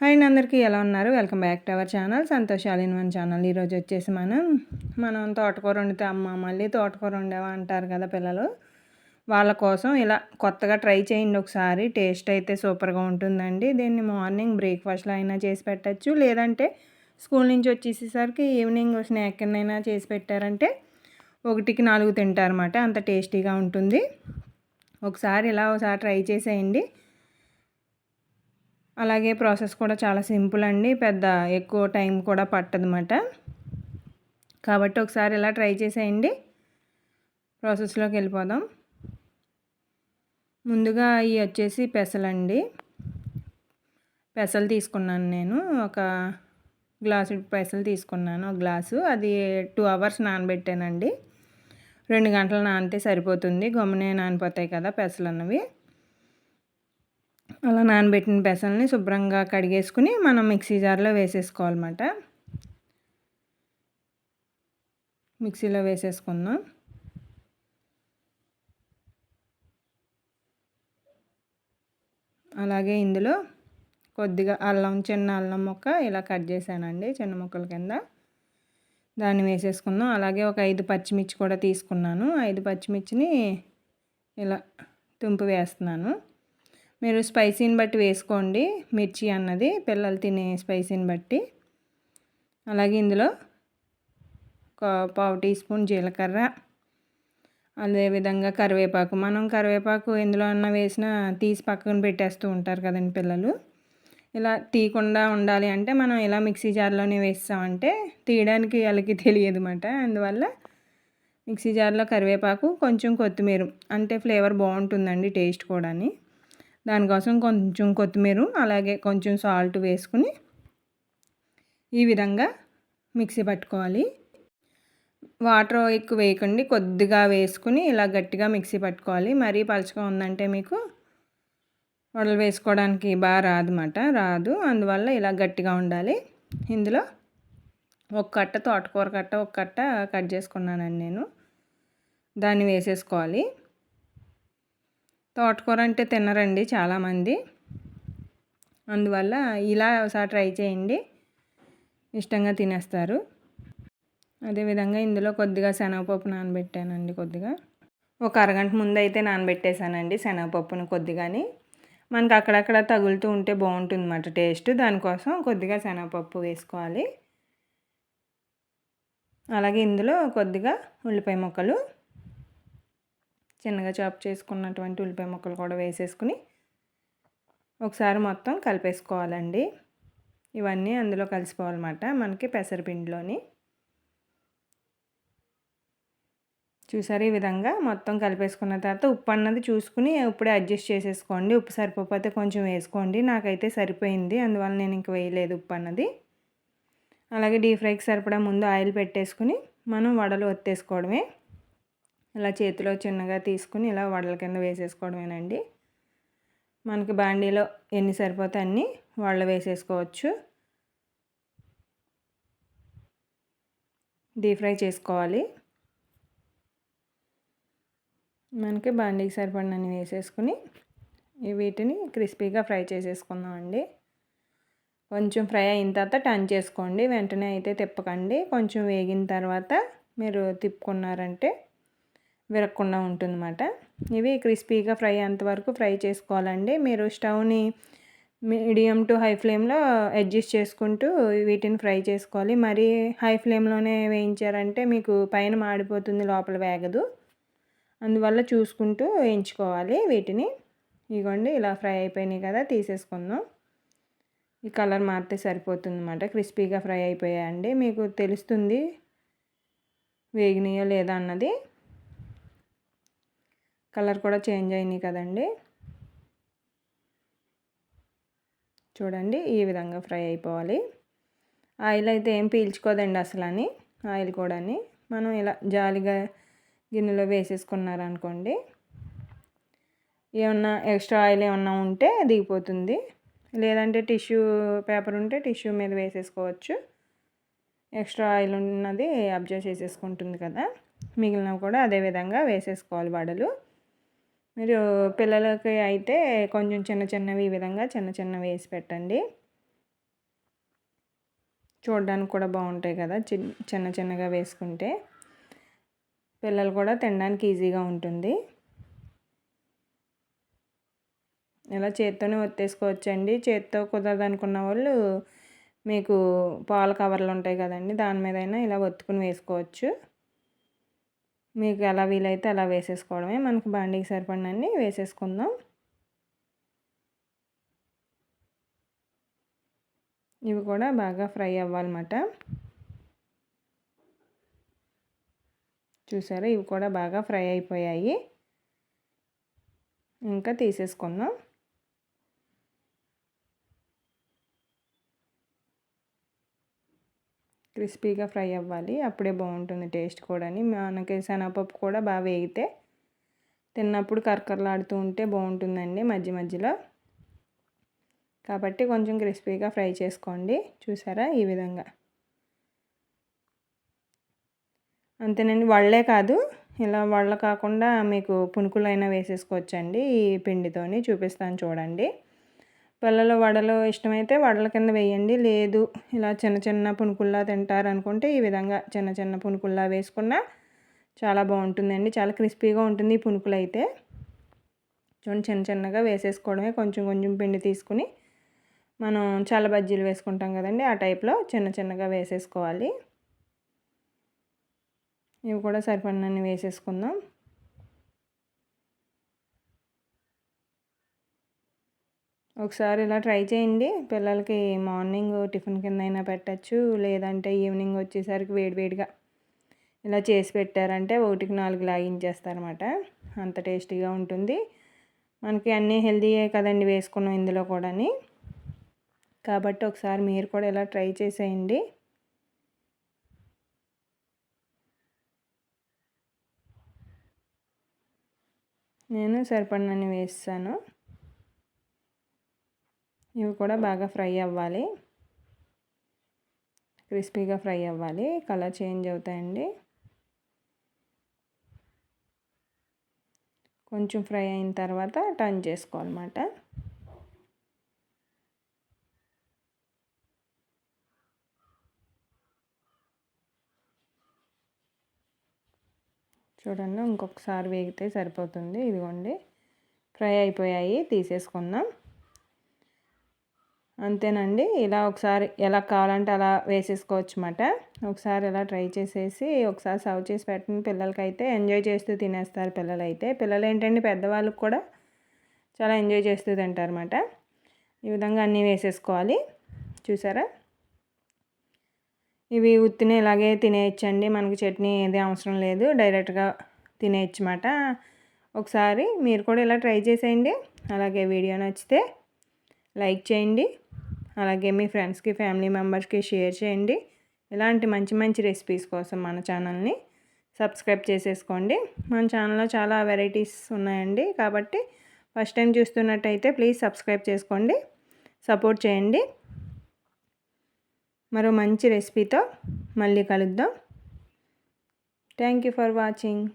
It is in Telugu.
హాయ్ అండి అందరికీ ఎలా ఉన్నారు? Welcome back to our channel. Santoshali one channel. ఈరోజు వచ్చేసి మనం మనం తోటకూర వండితే అమ్మ మళ్ళీ తోటకూర వండావా అంటారు కదా పిల్లలు. వాళ్ళ కోసం ఇలా కొత్తగా ట్రై చేయండి ఒకసారి. టేస్ట్ అయితే సూపర్గా ఉంటుందండి. దీన్ని మార్నింగ్ బ్రేక్ఫాస్ట్లో అయినా చేసి పెట్టచ్చు. లేదంటే స్కూల్ నుంచి వచ్చేసేసరికి ఈవినింగ్ స్నాక్ కిందైనా చేసి పెట్టారంటే ఒకటికి నాలుగు తింటారన్నమాట. అంత టేస్టీగా ఉంటుంది. ఒకసారి ఇలా ఒకసారి ట్రై చేసేయండి. అలాగే ప్రాసెస్ కూడా చాలా సింపుల్ అండి. పెద్ద ఎక్కువ టైం కూడా పట్టదన్నమాట. కాబట్టి ఒకసారి ఇలా ట్రై చేసేయండి. ప్రాసెస్లోకి వెళ్ళిపోదాం. ముందుగా ఇవి వచ్చేసి పెసలండి. పెసలు తీసుకున్నాను నేను. ఒక గ్లాసు పెసలు తీసుకున్నాను. ఒక గ్లాసు. అది టూ అవర్స్ నానబెట్టానండి. రెండు గంటలు నానితే సరిపోతుంది. గమ్మునే నానిపోతాయి కదా పెసలు అన్నవి అలా నానబెట్టిన పెసల్ని శుభ్రంగా కడిగేసుకుని మనం మిక్సీ జార్లో వేసేసుకోవాలన్నమాట. మిక్సీలో వేసేసుకుందాం. అలాగే ఇందులో కొద్దిగా అల్లం చిన్న అల్లం ముక్క ఇలా కట్ చేశానండి చిన్న ముక్కల కింద. దాన్ని వేసేసుకుందాం. అలాగే ఒక ఐదు పచ్చిమిర్చి కూడా తీసుకున్నాను. ఐదు పచ్చిమిర్చిని ఇలా తుంపు వేస్తున్నాను. మీరు స్పైసీని బట్టి వేసుకోండి. మిర్చి అన్నది పిల్లలు తినే స్పైసీని బట్టి. అలాగే ఇందులో ఒక పావు టీ స్పూన్ జీలకర్ర. అదేవిధంగా కరివేపాకు. మనం కరివేపాకు ఎందులో అన్నా వేసినా తీసి పక్కన పెట్టేస్తూ ఉంటారు కదండి పిల్లలు. ఇలా తీయకుండా ఉండాలి అంటే మనం ఇలా మిక్సీ జార్లోనే వేస్తామంటే తీయడానికి వాళ్ళకి తెలియదు అన్నమాట అందువల్ల మిక్సీ జార్లో కరివేపాకు కొంచెం కొత్తిమీర. అంటే ఫ్లేవర్ బాగుంటుందండి టేస్ట్ కూడా దానికోసం కొంచెం కొత్తిమీర అలాగే కొంచెం సాల్ట్ వేసుకుని ఈ విధంగా మిక్సీ పట్టుకోవాలి. వాటర్ ఎక్కువ వేయకండి కొద్దిగా వేసుకుని ఇలా గట్టిగా మిక్సీ పట్టుకోవాలి. మరీ పలుచగా ఉందంటే మీకు వడలు వేసుకోవడానికి బాగా రాదన్నమాట రాదు. అందువల్ల ఇలా గట్టిగా ఉండాలి. ఇందులో ఒక కట్ట తోటకూర కట్ట ఒక కట్ట కట్ చేసుకున్నానండి నేను. దాన్ని వేసేసుకోవాలి. తోటకూర అంటే తినరండి చాలామంది. అందువల్ల ఇలా ఒకసారి ట్రై చేయండి. ఇష్టంగా తినేస్తారు. అదేవిధంగా ఇందులో కొద్దిగా శనగపప్పు నానబెట్టానండి కొద్దిగా. ఒక అరగంట ముందు అయితే నానబెట్టేశానండి శనగపప్పును కొద్దిగాని. మనకు అక్కడక్కడ తగులుతూ ఉంటే బాగుంటుంది అన్నమాట టేస్ట్. దానికోసం కొద్దిగా శనగపప్పు వేసుకోవాలి. అలాగే ఇందులో కొద్దిగా ఉల్లిపాయ ముక్కలు. చిన్నగా చాప్ చేసుకున్నటువంటి ఉల్లిపాయ ముక్కలు కూడా వేసేసుకుని ఒకసారి మొత్తం కలిపేసుకోవాలండి. ఇవన్నీ అందులో కలిసిపోవాలన్నమాట. మనకి పెసరపిండిలోని. చూసారు? ఈ విధంగా మొత్తం కలిపేసుకున్న తర్వాత ఉప్పు అన్నది చూసుకుని ఇప్పుడే అడ్జస్ట్ చేసేసుకోండి. ఉప్పు సరిపోతే కొంచెం వేసుకోండి. నాకైతే సరిపోయింది. అందువల్ల నేను ఇంక వేయలేదు ఉప్పు అన్నది. అలాగే డీప్ ఫ్రైకి సరిపడా ముందు ఆయిల్ పెట్టేసుకుని మనం వడలు ఒత్తేసుకోవడమే. ఇలా చేతిలో చిన్నగా తీసుకుని ఇలా వడల కింద వేసేసుకోవడమేనండి. మనకి బాండీలో ఎన్ని సరిపోతే అన్ని వడలు వేసేసుకోవచ్చు. డీప్ ఫ్రై చేసుకోవాలి. మనకి బాండీకి సరిపడినన్ని వేసేసుకుని వీటిని క్రిస్పీగా ఫ్రై చేసేసుకుందామండి. కొంచెం ఫ్రై అయిన తర్వాత టర్న్ చేసుకోండి. వెంటనే అయితే తిప్పకండి. కొంచెం వేగిన తర్వాత మీరు తిప్పుకున్నారంటే విరగకుండా ఉంటుందన్నమాట. ఇవి క్రిస్పీగా ఫ్రై అంతవరకు ఫ్రై చేసుకోవాలండి. మీరు స్టవ్ని మీడియం టు హై ఫ్లేమ్లో అడ్జస్ట్ చేసుకుంటూ వీటిని ఫ్రై చేసుకోవాలి. మరీ హై ఫ్లేమ్లోనే వేయించారంటే మీకు పైన మాడిపోతుంది లోపల వేగదు. అందువల్ల చూసుకుంటూ వేయించుకోవాలి వీటిని. ఇగోండి ఇలా ఫ్రై అయిపోయినాయి కదా తీసేసుకుందాం. ఈ కలర్ మారితే సరిపోతుందన్నమాట. క్రిస్పీగా ఫ్రై అయిపోయాయండి. మీకు తెలుస్తుంది వేగినాయో లేదా అన్నది. కలర్ కూడా చేంజ్ అయినాయి కదండి. చూడండి ఈ విధంగా ఫ్రై అయిపోవాలి. ఆయిల్ అయితే ఏం పీల్చుకోదండి అసలు అని ఆయిల్ కూడా మనం ఇలా జాలిగా గిన్నెలో వేసేసుకున్నారనుకోండి ఏమన్నా ఎక్స్ట్రా ఆయిల్ ఏమన్నా ఉంటే దిగిపోతుంది. లేదంటే టిష్యూ పేపర్ ఉంటే టిష్యూ మీద వేసేసుకోవచ్చు. ఎక్స్ట్రా ఆయిల్ ఉన్నది అబ్జర్వ్ చేసేసుకుంటుంది కదా. మిగిలినవి కూడా అదే విధంగా వేసేసుకోవాలి వడలు. మీరు పిల్లలకి అయితే కొంచెం చిన్న చిన్నవి ఈ విధంగా చిన్న చిన్నవి వేసి పెట్టండి. చూడడానికి కూడా బాగుంటాయి కదా చిన్న చిన్నగా వేసుకుంటే. పిల్లలు కూడా తినడానికి ఈజీగా ఉంటుంది. ఇలా చేత్తోనే ఒత్తేసుకోవచ్చండి. చేత్తో కుదరదు అనుకున్న వాళ్ళు మీకు పాల కవర్లు ఉంటాయి కదండి దాని మీదైనా ఇలా ఒత్తుకుని వేసుకోవచ్చు. మీకు ఎలా వీలైతే అలా వేసేసుకోవడమే. మనకు బాండీకి సరిపడినన్ని వేసేసుకుందాం. ఇవి కూడా బాగా ఫ్రై అవ్వాలన్నమాట. చూసారా? ఇవి కూడా బాగా ఫ్రై అయిపోయాయి. ఇంకా తీసేసుకుందాం. క్రిస్పీగా ఫ్రై అవ్వాలి. అప్పుడే బాగుంటుంది టేస్ట్ కూడా మనకి శనగపప్పు కూడా బాగా వేగితే తిన్నప్పుడు కరకరలాడుతూ ఉంటే బాగుంటుందండి మధ్య మధ్యలో. కాబట్టి కొంచెం క్రిస్పీగా ఫ్రై చేసుకోండి. చూసారా ఈ విధంగా. అంతేనండి. వాళ్ళే కాదు. ఇలా వాళ్ళ కాకుండా మీకు పునుకులైనా వేసేసుకోవచ్చండి ఈ పిండితోని. చూపిస్తాను చూడండి. పిల్లలు వడలు ఇష్టమైతే వడల కింద వేయండి. లేదు ఇలా చిన్న చిన్న పునుకుల్లా తింటారు అనుకుంటే ఈ విధంగా చిన్న చిన్న పునుకుల్లా వేసుకున్నా చాలా బాగుంటుందండి. చాలా క్రిస్పీగా ఉంటుంది ఈ పునుకులు అయితే చూడండి చిన్న చిన్నగా వేసేసుకోవడమే. కొంచెం కొంచెం పిండి తీసుకుని మనం చాలా బజ్జీలు వేసుకుంటాం కదండి ఆ టైప్లో చిన్న చిన్నగా వేసేసుకోవాలి. ఇవి కూడా సరిపడినన్ని వేసేసుకుందాం. ఒకసారి ఇలా ట్రై చేయండి. పిల్లలకి మార్నింగ్ టిఫిన్ కింద అయినా పెట్టచ్చు. లేదంటే ఈవినింగ్ వచ్చేసరికి వేడివేడిగా ఇలా చేసి పెట్టారంటే ఒకటికి నాలుగు లాగించేస్తారనమాట అంత టేస్టీగా ఉంటుంది. మనకి అన్నీ హెల్తీయే కదండి వేసుకున్నాం ఇందులో కూడా కాబట్టి ఒకసారి మీరు కూడా ఇలా ట్రై చేసేయండి. నేను సరిపడినని వేస్తాను. ఇవి కూడా బాగా ఫ్రై అవ్వాలి. క్రిస్పీగా ఫ్రై అవ్వాలి. కలర్ చేంజ్ అవుతాయండి. కొంచెం ఫ్రై అయిన తర్వాత టర్న్ చేసుకోవాలన్నమాట. చూడండి ఇంకొకసారి వేగితే సరిపోతుంది. ఇదిగోండి ఫ్రై అయిపోయాయి. తీసేసుకుందాం. అంతేనండి. ఇలా ఒకసారి ఎలా కావాలంటే అలా వేసేసుకోవచ్చు అన్నమాట ఒకసారి ఇలా ట్రై చేసేసి ఒకసారి సర్వ్ చేసి పెట్టండి. పిల్లలకైతే ఎంజాయ్ చేస్తూ తినేస్తారు పిల్లలు అయితే పిల్లలు ఏంటంటే పెద్దవాళ్ళకి కూడా చాలా ఎంజాయ్ చేస్తూ తింటారన్నమాట. ఈ విధంగా అన్నీ వేసేసుకోవాలి. చూసారా? ఇవి ఉత్తిని ఇలాగే తినేయచ్చండి. మనకు చట్నీ ఏది అవసరం లేదు. డైరెక్ట్గా తినేయచ్చమాట ఒకసారి మీరు కూడా ఇలా ట్రై చేసేయండి. అలాగే వీడియో నచ్చితే లైక్ చేయండి. అలాగే మీ ఫ్రెండ్స్కి ఫ్యామిలీ మెంబర్స్కి షేర్ చేయండి. ఇలాంటి మంచి మంచి రెసిపీస్ కోసం మన ఛానల్ని సబ్స్క్రైబ్ చేసేసుకోండి. మన ఛానల్లో చాలా వెరైటీస్ ఉన్నాయండి. కాబట్టి ఫస్ట్ టైం చూస్తున్నట్టయితే ప్లీజ్ సబ్స్క్రైబ్ చేసుకోండి. సపోర్ట్ చేయండి. మరో మంచి రెసిపీతో మళ్ళీ కలుద్దాం. Thank you for watching.